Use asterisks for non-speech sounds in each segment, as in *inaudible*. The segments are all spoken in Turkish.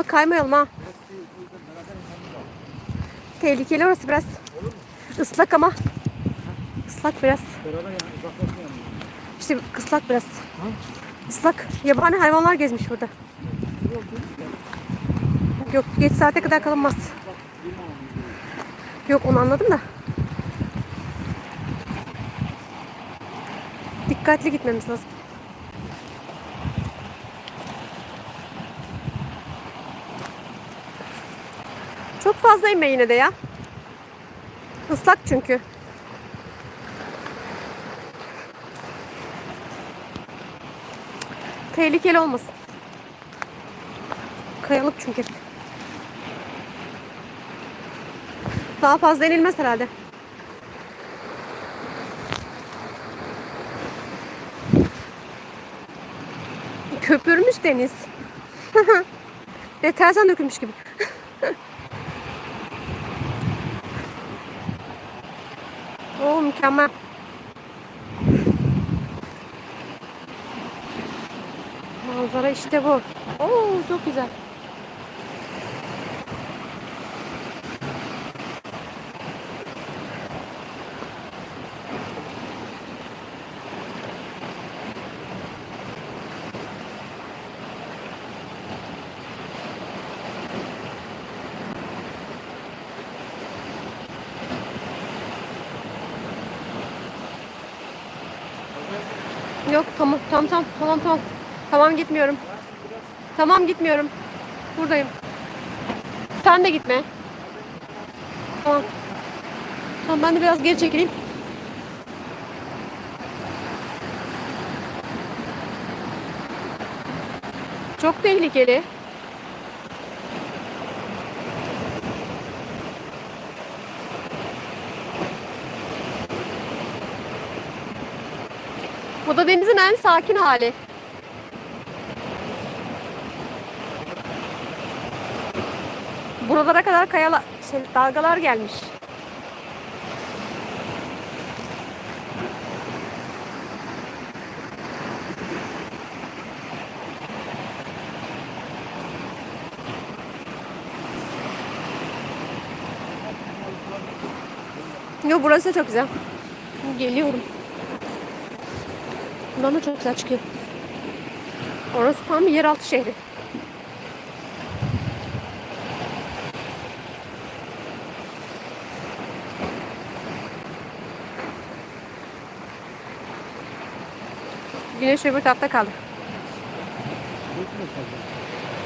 Ama kaymayalım ha. Tehlikeli orası biraz. Islak ama. Islak biraz. İşte ıslak biraz. Islak. Yabani hayvanlar gezmiş burada. Yok geç saate kadar kalınmaz. Yok onu anladım da. Dikkatli gitmemiz lazım. Çok fazla inme yine de ya. Islak çünkü. Tehlikeli olmasın. Kayalık çünkü. Daha fazla inilmez herhalde. Köpürmüş deniz. *laughs* Deterjan dökülmüş gibi. *laughs* Oo mükemmel. Manzara işte bu. Oo çok güzel. Yok tamam tamam tamam tamam tamam. Tamam gitmiyorum. Tamam gitmiyorum. Buradayım. Sen de gitme. Tamam. Tamam ben de biraz geri çekileyim. Çok tehlikeli. Da denizin en sakin hali. Buralara kadar kayalar, şey, dalgalar gelmiş. Yo burası çok güzel. Geliyorum. Buradan da çok güzel çıkıyor. Orası tam bir yeraltı şehri. Güneş öbür tarafta kaldı.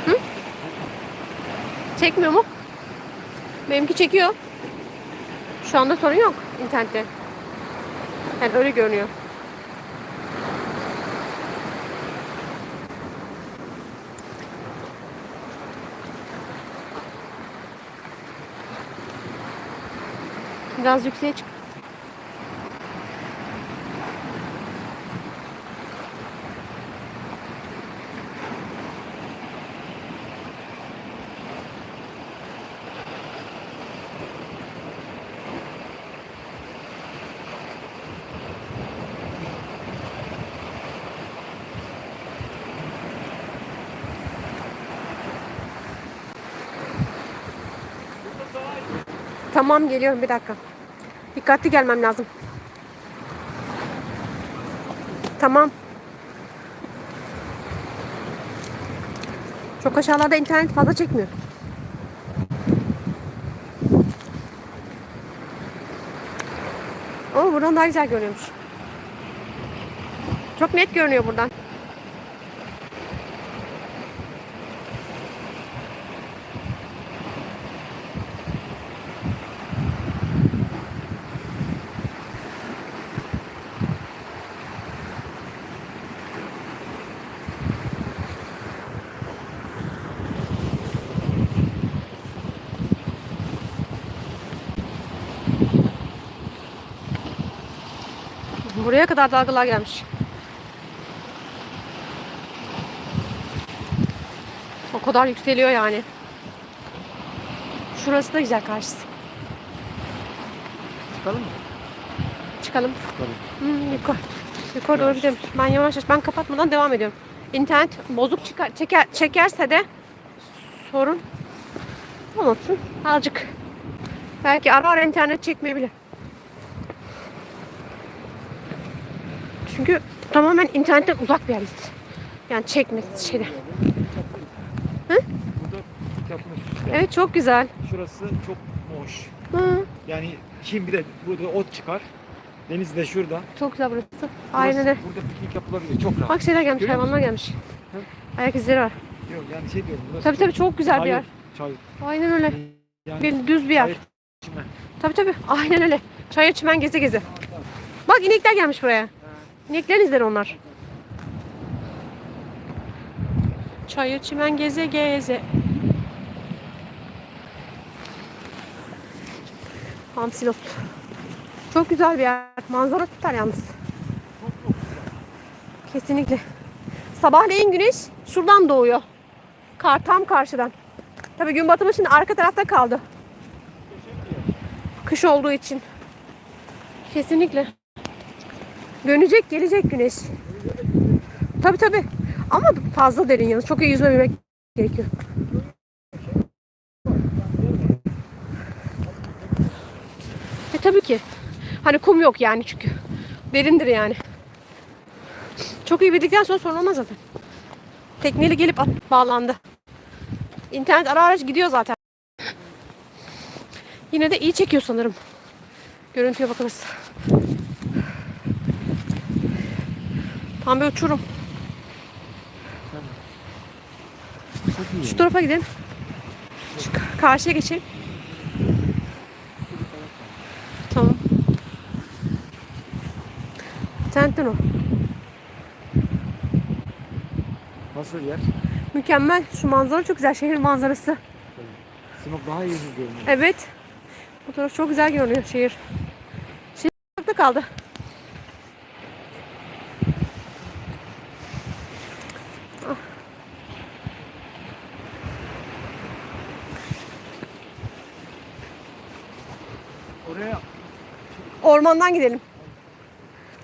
Hı? Çekmiyor mu? Benimki çekiyor. Şu anda sorun yok internette. Yani öyle görünüyor. Biraz yükseğe çık. Tamam geliyorum bir dakika. Dikkatli gelmem lazım. Tamam. Çok aşağılarda internet fazla çekmiyor. Oo buradan daha güzel görünüyormuş. Çok net görünüyor buradan. Buraya kadar dalgalar gelmiş. O kadar yükseliyor yani. Şurası da güzel karşısı. Çıkalım mı? Çıkalım. Çıkalım. Hmm, yukarı. Yukarı doğru gidelim. Ben yavaş yavaş ben kapatmadan devam ediyorum. İnternet bozuk çıkar, çeker, çekerse de sorun olmasın. Azıcık. Belki ara ara internet çekmeyebilir. Çünkü tamamen internetten uzak bir yeriz. Yani çekmesi şeyde. Yapmış. Evet çok güzel. Şurası çok hoş. Hı, Yani kim bir de burada ot çıkar. Deniz de şurada. çok güzel burası. Aynen öyle. Burada piknik yapılabilir. Çok rahat. Bak şeyler gelmiş, Görüyor hayvanlar gelmiş. Hı? Ayak izleri var. Yok yani şey diyorum. Burası Tabii tabii çok güzel bir yer. Çayır. Aynen öyle. Yani Bir düz bir yer. çayır çimen. Tabii tabii. Aynen öyle. Çayır çimen geze geze. Bak inekler gelmiş buraya. İneklerin izleri onlar. Çayır çimen geze geze. Hamsilos. Çok güzel bir yer. Manzara süper yalnız. Kesinlikle. Sabahleyin güneş şuradan doğuyor. Kar tam karşıdan. Tabii gün batımı şimdi arka tarafta kaldı. Kış olduğu için. Kesinlikle. Dönecek gelecek güneş. Tabii tabii. Ama fazla derin yalnız. Çok iyi yüzme bilmek gerekiyor. E tabii ki. Hani kum yok yani çünkü. Derindir yani. Çok iyi bildikten sonra sorun olmaz zaten. Tekneyle gelip at, bağlandı. İnternet ara ara gidiyor zaten. Yine de iyi çekiyor sanırım. Görüntüye bakarız. Tam bir uçurum. Şu tarafa gidelim. Şu ka- karşıya geçelim. Tamam. Tentten o. Nasıl yer? Mükemmel. Şu manzara çok güzel. Şehir manzarası. Sinop daha iyi görünüyor. Evet. Bu taraf çok güzel görünüyor şehir. Uzakta kaldı. Ormandan gidelim.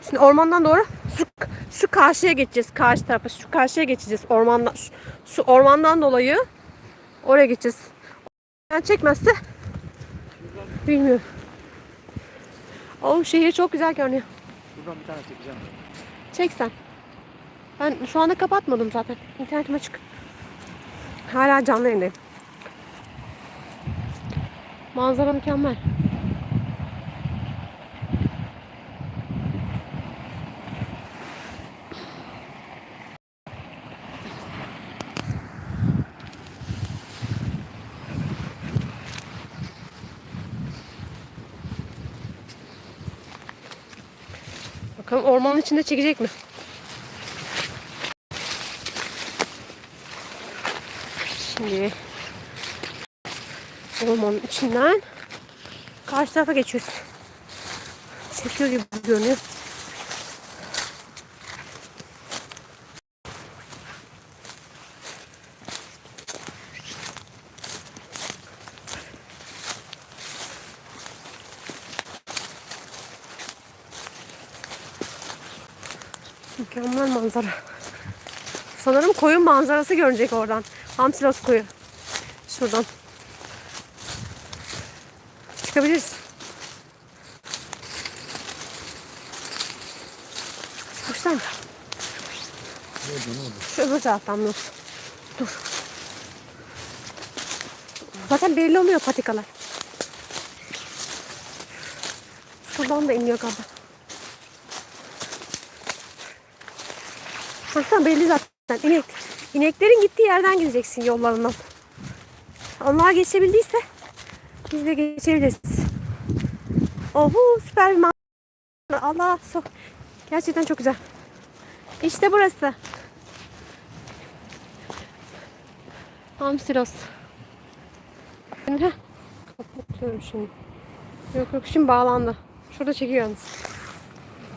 Şimdi ormandan doğru şu, şu karşıya geçeceğiz. Karşı tarafa şu karşıya geçeceğiz. Ormandan şu, şu ormandan dolayı oraya geçeceğiz. Yani çekmezse bilmiyorum. O şehir çok güzel görünüyor. buradan bir tane çekeceğim. Çek sen. Ben şu anda kapatmadım zaten. İnternetim açık. Hala canlı yayındayım. Manzara mükemmel. Ormanın içinde çekecek mi? Şimdi ormanın içinden karşı tarafa geçiyoruz. Çekiyor gibi görünüyor. Mükemmel manzara. Sanırım koyun manzarası görünecek oradan. Hamsilos koyu. Şuradan. Çıkabiliriz. Çıkmışlar mı? Şu öbür taraftan dur. Dur. Zaten belli olmuyor patikalar. Şuradan da iniyor galiba. Baksana belli zaten. İnek. İneklerin gittiği yerden gideceksin yollarından. Onlar geçebildiyse biz de geçebiliriz. Oho süper bir manzara. Allah so Gerçekten çok güzel. İşte burası. Hamsilos. Heh. Kapatıyorum şimdi. Yok yok şimdi bağlandı. Şurada çekiyor yalnız.